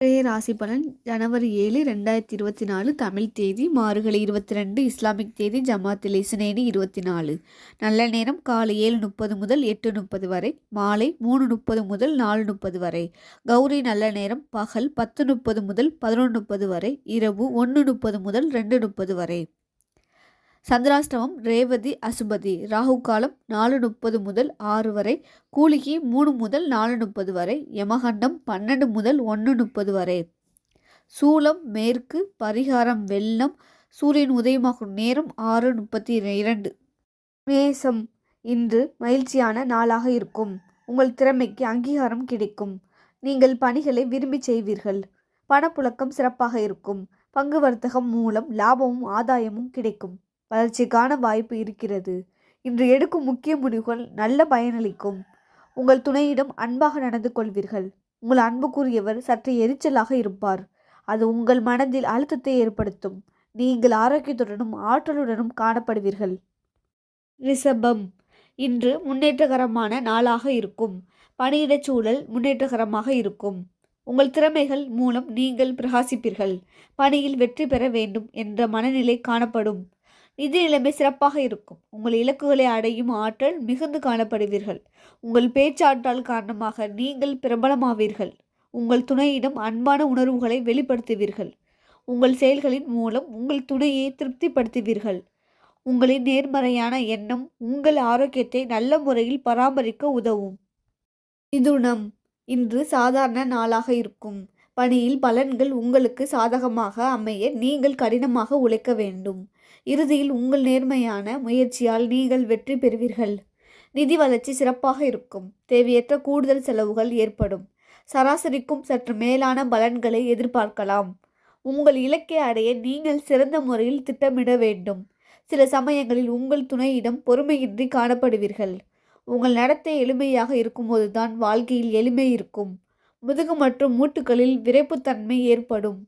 இன்றைய ராசி பலன் ஜனவரி ஏழு ரெண்டாயிரத்தி இருபத்தி நாலு தமிழ் தேதி மார்கழி இருபத்தி ரெண்டு இஸ்லாமிக் தேதி ஜமாத்தில் இசனேனி இருபத்தி நாலு. நல்ல நேரம் காலை ஏழு முப்பது முதல் எட்டு முப்பது வரை மாலை மூணு முப்பது முதல் நாலு முப்பது வரை. கௌரி நல்ல நேரம் பகல் பத்து முப்பது முதல் பதினொன்று முப்பது வரை இரவு ஒன்று முப்பது முதல் ரெண்டு முப்பது வரை. சந்திராஷ்டமம் ரேவதி அசுபதி. ராகு காலம் நாலு முப்பது முதல் ஆறு வரை. கூலிகி மூணு முதல் நாலு முப்பது வரை. யமகண்டம் பன்னெண்டு முதல் ஒன்று முப்பது வரை. சூலம் மேற்கு பரிகாரம் வெள்ளம். சூரியன் உதயமாகும் நேரம் ஆறு முப்பத்தி இரண்டு. மேசம் இன்று மகிழ்ச்சியான நாளாக இருக்கும். உங்கள் திறமைக்கு அங்கீகாரம் கிடைக்கும். நீங்கள் பணிகளை விரும்பி செய்வீர்கள். பணப்புழக்கம் சிறப்பாக இருக்கும். பங்கு வர்த்தகம் மூலம் லாபமும் ஆதாயமும் கிடைக்கும். வளர்ச்சிக்கான வாய்ப்பு இருக்கிறது. இன்று எடுக்கும் முக்கிய முடிவுகள் நல்ல பயனளிக்கும். உங்கள் துணையிடம் அன்பாக நடந்து கொள்வீர்கள். உங்கள் அன்புக்குரியவர் சற்று எரிச்சலாக இருப்பார். அது உங்கள் மனதில் அழுத்தத்தை ஏற்படுத்தும். நீங்கள் ஆரோக்கியத்துடனும் ஆற்றலுடனும் காணப்படுவீர்கள். ரிஷபம். இன்று முன்னேற்றகரமான நாளாக இருக்கும். பணியிடச் சூழல் முன்னேற்றகரமாக இருக்கும். உங்கள் திறமைகள் மூலம் நீங்கள் பிரகாசிப்பீர்கள். பணியில் வெற்றி பெற வேண்டும் என்ற மனநிலை காணப்படும். நிதி நிலைமை சிறப்பாக இருக்கும். உங்கள் இலக்குகளை அடையும் ஆற்றல் மிகுந்து காணப்படுவீர்கள். உங்கள் பேச்சாற்றல் காரணமாக நீங்கள் பிரபலமாவீர்கள். உங்கள் துணையிடம் அன்பான உணர்வுகளை வெளிப்படுத்துவீர்கள். உங்கள் செயல்களின் மூலம் உங்கள் துணையை திருப்திப்படுத்துவீர்கள். உங்களின் நேர்மறையான எண்ணம் உங்கள் ஆரோக்கியத்தை நல்ல முறையில் பராமரிக்க உதவும். மிதுனம் இன்று சாதாரண நாளாக இருக்கும். பணியில் பலன்கள் உங்களுக்கு சாதகமாக அமைய நீங்கள் கடினமாக உழைக்க வேண்டும். இறுதியில் உங்கள் நேர்மையான முயற்சியால் நீங்கள் வெற்றி பெறுவீர்கள். நிதி வளர்ச்சி சிறப்பாக இருக்கும். தேவையற்ற கூடுதல் செலவுகள் ஏற்படும். சராசரிக்கும் சற்று மேலான பலன்களை எதிர்பார்க்கலாம். உங்கள் இலக்கை அடைய நீங்கள் சிறந்த முறையில் திட்டமிட வேண்டும். சில சமயங்களில் உங்கள் துணையிடம் பொறுமையின்றி காணப்படுவீர்கள். உங்கள் நடத்தை எளிமையாக இருக்கும்போதுதான் வாழ்க்கையில் எளிமை இருக்கும். முதுகு மற்றும் மூட்டுகளில் விரைப்புத்தன்மை ஏற்படும்.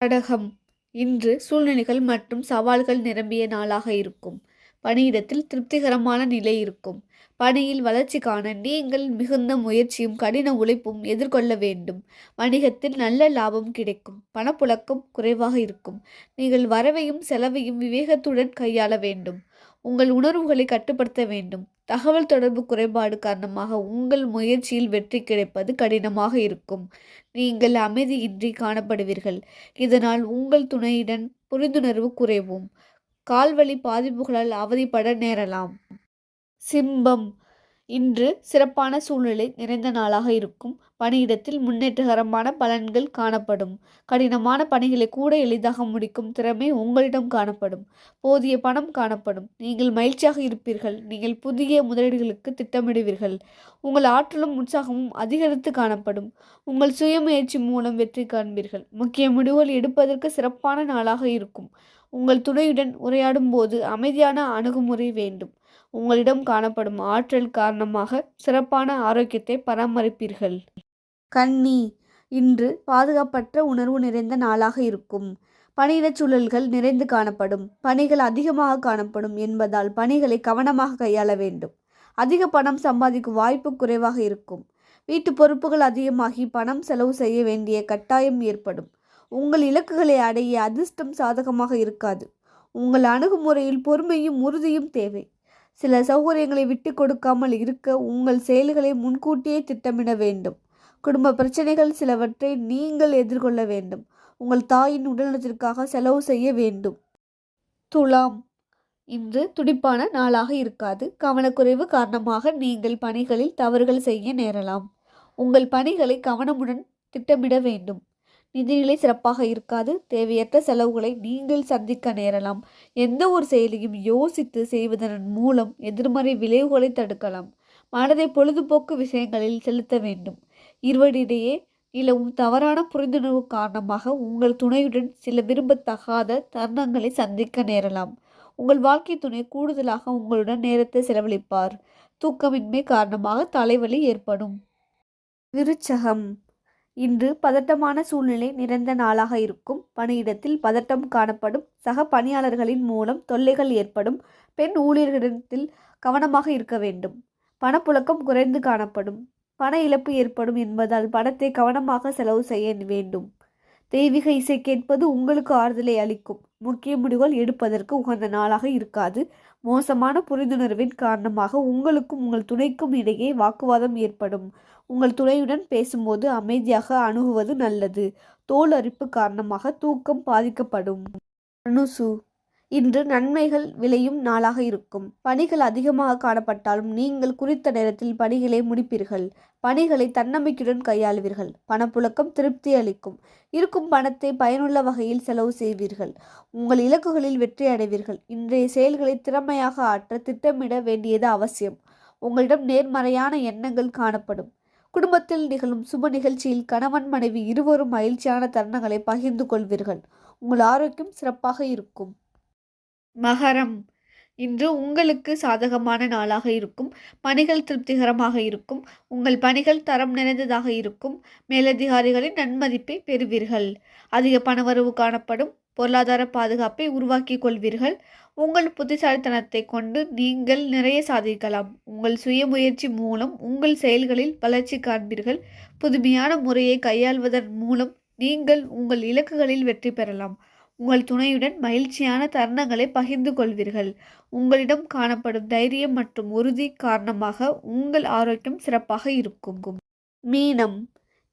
கடகம் இன்று சூழ்நிலைகள் மற்றும் சவால்கள் நிரம்பிய நாளாக இருக்கும். பணியிடத்தில் திருப்திகரமான நிலை இருக்கும். பணியில் வளர்ச்சி காண நீங்கள் மிகுந்த முயற்சியும் கடின உழைப்பும் எதிர்கொள்ள வேண்டும். வணிகத்தில் நல்ல லாபம் கிடைக்கும். பணப்புழக்கம் குறைவாக இருக்கும். நீங்கள் வரவையும் செலவையும் விவேகத்துடன் கையாள வேண்டும். உங்கள் உணர்வுகளை கட்டுப்படுத்த வேண்டும். தகவல் தொடர்பு குறைபாடு காரணமாக உங்கள் முயற்சியில் வெற்றி கிடைப்பது கடினமாக இருக்கும். நீங்கள் அமைதியின்றி காணப்படுவீர்கள். இதனால் உங்கள் துணையுடன் புரிந்துணர்வு குறைவும். கால்வழி பாதிப்புகளால் அவதிப்பட நேரலாம். சிம்பம் இன்று சிறப்பான சூழ்நிலை நிறைந்த நாளாக இருக்கும். பணியிடத்தில் முன்னேற்றகரமான பலன்கள் காணப்படும். கடினமான பணிகளை கூட எளிதாக முடிக்கும் திறமை உங்களிடம் காணப்படும். போதிய பணம் காணப்படும். நீங்கள் மகிழ்ச்சியாக இருப்பீர்கள். நீங்கள் புதிய முதலீடுகளுக்கு திட்டமிடுவீர்கள். உங்கள் ஆற்றலும் உற்சாகமும் அதிகரித்து காணப்படும். உங்கள் சுயமுயற்சி மூலம் வெற்றி காண்பீர்கள். முக்கிய முடிவுகள் எடுப்பதற்கு சிறப்பான நாளாக இருக்கும். உங்கள் துணையுடன் உரையாடும் போது அமைதியான அணுகுமுறை வேண்டும். உங்களிடம் காணப்படும் ஆற்றல் காரணமாக சிறப்பான ஆரோக்கியத்தை பராமரிப்பீர்கள். கன்னி இன்று பாதுகாப்பற்ற உணர்வு நிறைந்த நாளாக இருக்கும். பணியிடச் சூழல்கள் நிறைந்து காணப்படும். பணிகள் அதிகமாக காணப்படும் என்பதால் பணிகளை கவனமாக கையாள வேண்டும். அதிக பணம் சம்பாதிக்கும் வாய்ப்பு குறைவாக இருக்கும். வீட்டு பொறுப்புகள் அதிகமாகி பணம் செலவு செய்ய வேண்டிய கட்டாயம் ஏற்படும். உங்கள் இலக்குகளை அடைய அதிர்ஷ்டம் சாதகமாக இருக்காது. உங்கள் அணுகுமுறையில் பொறுமையும் உறுதியும் தேவை. சில சௌகரியங்களை விட்டு கொடுக்காமல் இருக்க உங்கள் செயல்களை முன்கூட்டியே திட்டமிட வேண்டும். குடும்ப பிரச்சனைகள் சிலவற்றை நீங்கள் எதிர்கொள்ள வேண்டும். உங்கள் தாயின் உடல்நலத்திற்காக செலவு செய்ய வேண்டும். துலாம். இன்று துடிப்பான நாளாக இருக்காது. கவனக்குறைவு காரணமாக நீங்கள் பணிகளில் தவறுகள் செய்ய நேரலாம். உங்கள் பணிகளை கவனமுடன் திட்டமிட வேண்டும். நிதிநிலை சிறப்பாக இருக்காது. தேவையற்ற செலவுகளை நீங்கள் சந்திக்க நேரலாம். எந்த ஒரு செயலையும் யோசித்து செய்வதன் மூலம் எதிர்மறை விளைவுகளை தடுக்கலாம். மனதை பொழுதுபோக்கு விஷயங்களில் செலுத்த வேண்டும். இருவரிடையே நிலவும் தவறான புரிந்துணர்வு காரணமாக உங்கள் துணையுடன் சில விரும்பத்தகாத தருணங்களை சந்திக்க நேரலாம். உங்கள் வாழ்க்கை துணை கூடுதலாக உங்களுடன் நேரத்தை செலவழிப்பார். தூக்கமின்மை காரணமாக தலைவலி ஏற்படும். விருச்சகம். இன்று பதட்டமான சூழ்நிலை நிறைந்த நாளாக இருக்கும். பணியிடத்தில் பதட்டம் காணப்படும். சக பணியாளர்களின் மூலம் தொல்லைகள் ஏற்படும். பெண் ஊழியர்களிடத்தில் கவனமாக இருக்க வேண்டும். பணப்புழக்கம் குறைந்து காணப்படும். பண இழப்பு ஏற்படும் என்பதால் பணத்தை கவனமாக செலவு செய்ய வேண்டும். தெய்வீக இசை கேட்பது உங்களுக்கு ஆறுதலை அளிக்கும். முக்கிய முடிவுகள் எடுப்பதற்கு உகந்த நாளாக இருக்காது. மோசமான புரிந்துணர்வின் காரணமாக உங்களுக்கும் உங்கள் துணைக்கும் இடையே வாக்குவாதம் ஏற்படும். உங்கள் துணையுடன் பேசும்போது அமைதியாக அணுகுவது நல்லது. தோல் அரிப்பு காரணமாக தூக்கம் பாதிக்கப்படும். அனுசு. இன்று நன்மைகள் விளையும் நாளாக இருக்கும். பணிகள் அதிகமாக காணப்பட்டாலும் நீங்கள் குறித்த நேரத்தில் பணிகளை முடிப்பீர்கள். பணிகளை தன்னம்பிக்கையுடன் கையாளுவீர்கள். பணப்புழக்கம் திருப்தி அளிக்கும். இருக்கும் பணத்தை பயனுள்ள வகையில் செலவு செய்வீர்கள். உங்கள் இலக்குகளில் வெற்றி அடைவீர்கள். இன்றைய செயல்களை திறமையாக ஆற்ற திட்டமிட வேண்டியது அவசியம். உங்களிடம் நேர்மறையான எண்ணங்கள் காணப்படும். குடும்பத்தில் நிகழும் சுப நிகழ்ச்சியில் கணவன் மனைவி இருவரும் மகிழ்ச்சியான தருணங்களை பகிர்ந்து கொள்வீர்கள். உங்கள் ஆரோக்கியம் சிறப்பாக இருக்கும். மகரம். இன்று உங்களுக்கு சாதகமான நாளாக இருக்கும். பணிகள் திருப்திகரமாக இருக்கும். உங்கள் பணிகள் தரம் நிறைந்ததாக இருக்கும். மேலதிகாரிகளின் நன்மதிப்பை பெறுவீர்கள். அதிக பணவரவு காணப்படும். பொருளாதார பாதுகாப்பை உருவாக்கி கொள்வீர்கள். உங்கள் புத்திசாலித்தனத்தை கொண்டு நீங்கள் நிறைய சாதிக்கலாம். உங்கள் சுய முயற்சி மூலம் உங்கள் செயல்களில் வளர்ச்சி காண்பீர்கள். புதுமையான முறையை கையாள்வதன் மூலம் நீங்கள் உங்கள் இலக்குகளில் வெற்றி பெறலாம். உங்கள் துணையுடன் மகிழ்ச்சியான தருணங்களை பகிர்ந்து கொள்வீர்கள். உங்களிடம் காணப்படும் தைரியம் மற்றும் உறுதி காரணமாக உங்கள் ஆரோக்கியம் சிறப்பாக இருக்கும். மீனம்.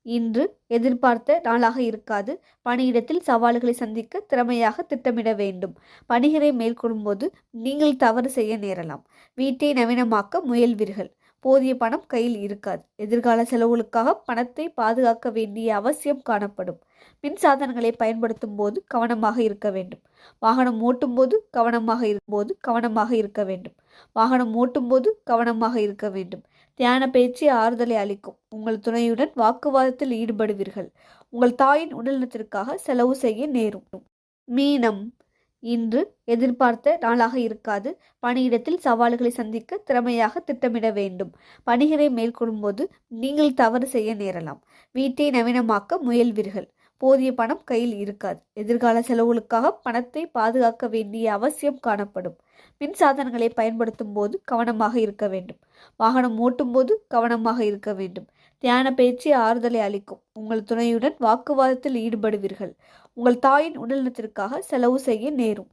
இன்று எதிர்பார்த்த நாளாக இருக்காது. பணியிடத்தில் சவால்களை சந்திக்க திறமையாக திட்டமிட வேண்டும். பணிகளை மேற்கொள்ளும்போது நீங்கள் தவறு செய்ய நேரலாம். வீட்டை நவீனமாக்க முயல்வீர்கள். போதிய பணம் கையில் இருக்காது. எதிர்கால செலவுகளுக்காக பணத்தை பாதுகாக்க வேண்டிய அவசியம் காணப்படும். மின் சாதனங்களை பயன்படுத்தும் போது கவனமாக இருக்க வேண்டும். வாகனம் ஓட்டும் போது கவனமாக இருக்கும்போது கவனமாக இருக்க வேண்டும். வாகனம் ஓட்டும் போது கவனமாக இருக்க வேண்டும். தியான பயிற்சி ஆறுதலை அளிக்கும். உங்கள் துணையுடன் வாக்குவாதத்தில் ஈடுபடுவீர்கள். உங்கள் தாயின் உடல்நலத்திற்காக செலவு செய்ய நேரும். மீனம். இன்று எதிர்பார்த்த நாளாக இருக்காது. பணியிடத்தில் சவால்களை சந்திக்க திறமையாக திட்டமிட வேண்டும். பணிகளை மேற்கொள்ளும்போது நீங்கள் தவறு செய்ய நேரலாம். வீட்டை நவீனமாக்க முயல்வீர்கள். போதிய பணம் கையில் இருக்காது. எதிர்கால செலவுகளுக்காக பணத்தை பாதுகாக்க வேண்டிய அவசியம் காணப்படும். மின் சாதனங்களை பயன்படுத்தும் போது கவனமாக இருக்க வேண்டும். வாகனம் ஓட்டும் போது கவனமாக இருக்க வேண்டும். தியான பயிற்சி ஆறுதலை அளிக்கும். உங்கள் துணையுடன் வாக்குவாதத்தில் ஈடுபடுவீர்கள். உங்கள் தாயின் உடல்நலத்திற்காக செலவு செய்ய நேரும்.